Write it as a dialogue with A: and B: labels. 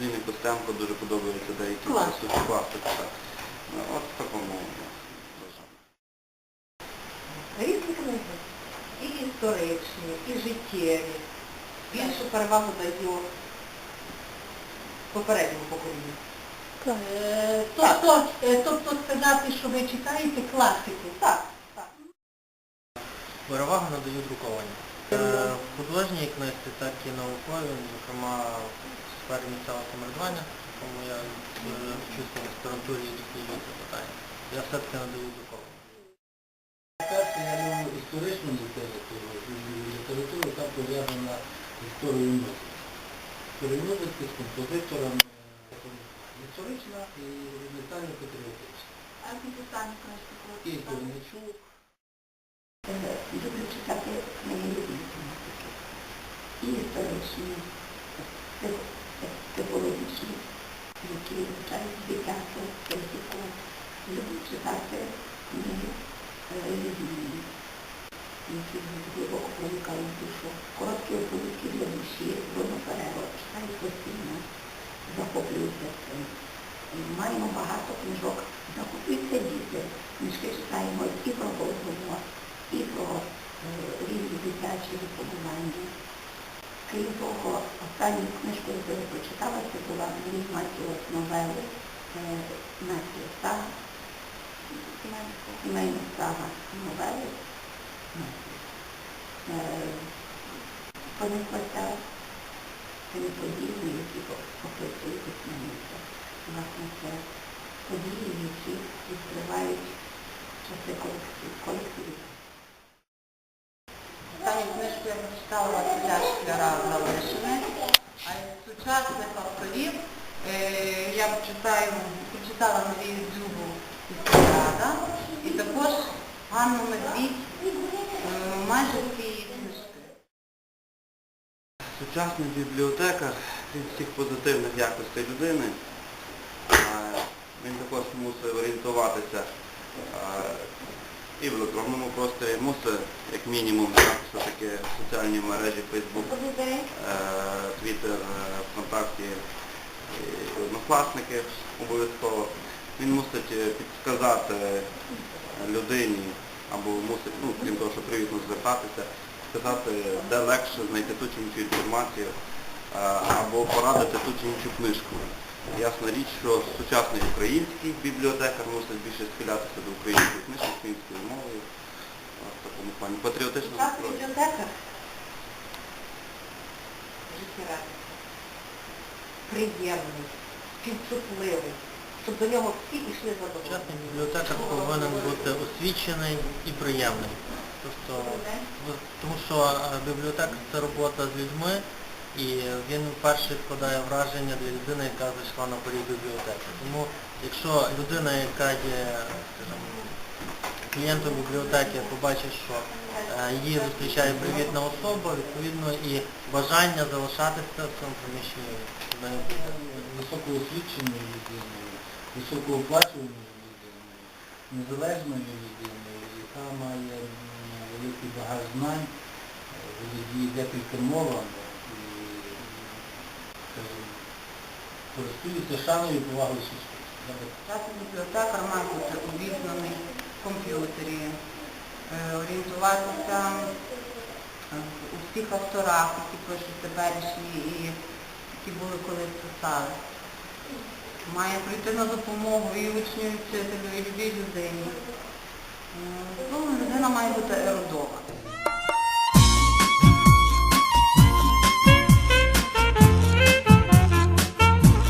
A: Ліни Костенко дуже подобаються деякі присутні класики. Так. Ну, от в такому бажанні.
B: Різні книги. І історичні, і життєві. Більшу перевагу дають попередньому поколінню.
C: Е, Тобто, е, тобто сказати, що ви читаєте класику.
B: Так, так.
D: Перевагу надаю друковані. Е, художній книжці, так і наукові, зокрема в сфері місцевого самоврядування, в якому я е, вчуся в аспірантурі і досліджую це питання. Я все-таки надаю друковані.
E: Перше, я люблю історичну літературу, літературу, яка пов'язана з історією музики. Історією музики з композиторами, історична і національно-патріотична.
C: А ти останню книжку
E: І Корничук,
F: Люблю читати книги. І історичні, і психологічні, які вивчають дитячу критику. Люблю читати книги релігійні, які глибоко проникають в душу. Короткі оповідки для душі, Bruno Фереро, читаю постійно, захоплююся цим. Маємо багато книжок, захоплюються діти. Книжки читаємо і про Голодомор, і про е, різні дитячі випробування. Крім того, останню книжку, яку я прочитала, це була Ліз Матіос новели е, «Нація сага», сімейна сага новели. Е, Пониклася тими подіями, які описує письменниця. Власне, це події, які відкривають часи колективу.
B: Останню книжку я прочитала Василя Шкляра «Залишене», а із сучасних авторів е, я читаю, прочитала Марію Дзюбу «Історіада» і також Ганну Медвідь, е, майже всі книжки.
A: Сучасний бібліотекар від всіх позитивних якостей людини. Він також мусить орієнтуватися і в електронному просторі, мусить як мінімум таке соціальні мережі Facebook, е, Twitter, е, ВКонтакті, однокласники обов'язково. Він мусить е, підсказати людині або мусить, ну, крім того, що привітно звертатися, сказати, де легше знайти ту чи іншу інформацію або порадити ту чи іншу книжку. Ясна річ, що сучасний український бібліотекар мусить більше схилятися до української. Плані. Патріотично
B: Сучасний
A: настроєний.
B: бібліотекар життєрадісний, приємний, співчутливий, щоб до нього всі йшли задоволені.
D: Сучасний бібліотекар повинен бути освічений і приємний. Тобто, тому що е, бібліотека це робота з людьми, і він вперше складає враження для людини, яка зайшла на поріг бібліотеки. Тому якщо людина, яка є, скажімо, клієнтом бібліотеки побачить, що е, її зустрічає привітна особа, відповідно і бажання залишатися в цьому приміщенні.
E: Високоосвіченою людиною, високооплачуваною людиною, незалежною людиною, яка має великий багаж знань, володіє декілька мовами і користується шаною і повагою суспільства.
B: Сучасний бібліотекар має бути обізнаний комп'ютері, е, орієнтуватися е, у всіх авторах, які пишуть теперішні і які були колись писали. Має прийти на допомогу і учню, і вчителю, і любій людині. М,